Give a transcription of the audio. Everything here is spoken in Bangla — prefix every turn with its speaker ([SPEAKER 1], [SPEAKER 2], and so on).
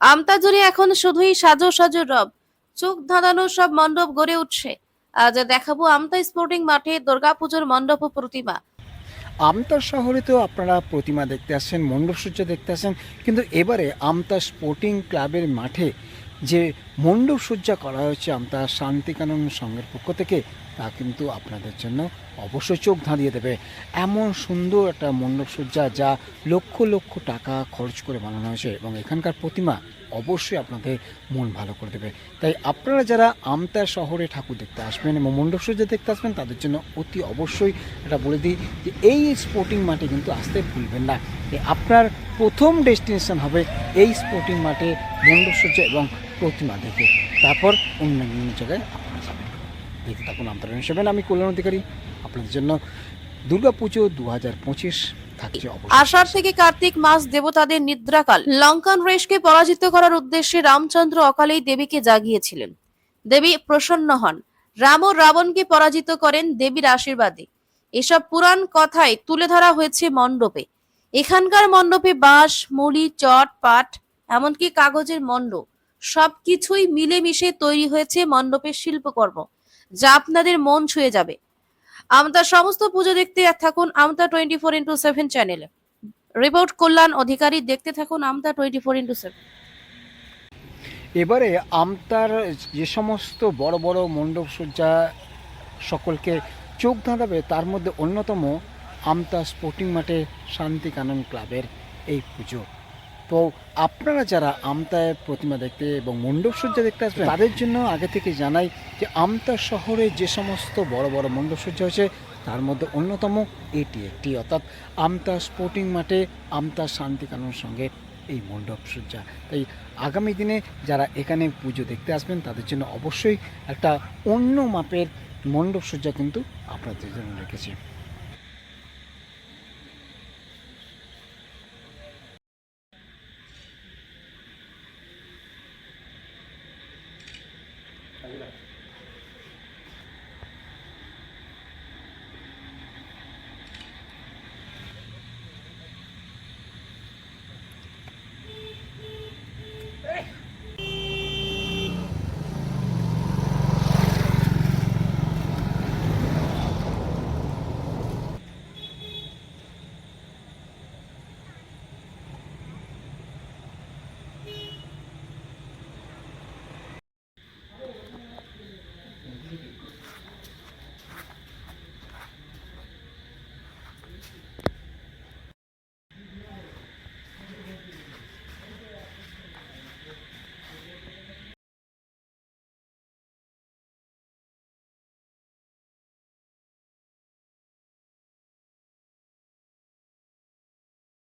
[SPEAKER 1] আমতা জুড়ে এখন শুধুই সাজো সাজো রব। চোখ ধাঁধানো সব মণ্ডপ গড়ে উঠছে। আজ দেখাবো আমতা স্পোর্টিং মাঠে দুর্গাপুজোর মণ্ডপ প্রতিমা।
[SPEAKER 2] আমতা শহরে তো আপনারা প্রতিমা দেখতে আসছেন মণ্ডপসূর্য দেখতে আসছেন, কিন্তু এবারে আমতা স্পোর্টিং ক্লাবের মাঠে যে মণ্ডপ সজ্জা করা হয়েছে আমরা শান্তিকানন সংঘের পক্ষ থেকে, তা কিন্তু আপনাদের জন্য অবশ্যই চোখ ধাঁধিয়ে দেবে। এমন সুন্দর একটা মণ্ডপ সজ্জা যা লক্ষ লক্ষ টাকা খরচ করে বানানো হয়েছে এবং এখানকার প্রতিমা অবশ্যই আপনাদের মন ভালো করে দেবে। তাই আপনারা যারা আমতা শহরে ঠাকুর দেখতে আসবেন এবং মণ্ডপসজ্জা দেখতে আসবেন, তাদের জন্য অতি অবশ্যই এটা বলে দিই যে এই স্পোর্টিং মাঠে কিন্তু আসতে ভুলবেন না। আপনার প্রথম ডেস্টিনেশন হবে এই স্পোর্টিং মাঠে মণ্ডপসজ্জা এবং প্রতিমা দেখে। তারপর অন্যান্য জায়গায় আপনারা যাবেন। দেখতে থাকুন আমতারা সেভেন আমি কল্যাণ অধিকারী। আপনাদের জন্য দুর্গাপুজো দু হাজার পঁচিশ থাকছে
[SPEAKER 1] আষাঢ় থেকে কার্তিক মাস দেবতাদের নিদ্রাকাল। লঙ্কান রেশকে পরাজিত করার উদ্দেশ্যে রামচন্দ্র অকালেই দেবীকে জাগিয়েছিলেন। দেবী প্রসন্ন হন। রাম ও রাবণকে পরাজিত করেন দেবীর আশীর্বাদে। এসব পুরাণ কথায় তুলে ধরা হয়েছে মণ্ডপে। এখানকার মণ্ডপে বাঁশ মুড়ি চট পাট এমনকি কাগজের মণ্ড সবকিছুই মিলেমিশে তৈরি হয়েছে মণ্ডপের শিল্পকর্ম। যা আপনাদের মন ছুঁয়ে যাবে। আমতার সমস্ত পুজো দেখতে থাকুন Amta twenty four into seven চ্যানেলে রিপোর্ট কল্যাণ অধিকারী, দেখতে থাকুন Amta twenty four into seven
[SPEAKER 2] এবারে আমতার যে সমস্ত বড় বড় মণ্ডপসজ্জা সকলকে চোখ ধাঁধাবে, তার মধ্যে অন্যতম আমতা স্পোর্টিং মাঠে শান্তি কানন ক্লাবের এই পুজো। তো আপনারা যারা আমতায় প্রতিমা দেখতে এবং মণ্ডপসজ্জা দেখতে আসবেন, তাদের জন্য আগে থেকে জানাই যে আমতা শহরে যে সমস্ত বড় বড় মণ্ডপসজ্জা হয়েছে, তার মধ্যে অন্যতম এটি একটি। অর্থাৎ আমতা স্পোর্টিং মাঠে আমতা শান্তি কানন সঙ্গে এই মণ্ডপসজ্জা তাই আগামী দিনে যারা এখানে পুজো দেখতে আসবেন, তাদের জন্য অবশ্যই একটা অন্য মাপের মণ্ডপসজ্জা কিন্তু আপনাদের জন্য রেখেছি। Ayun.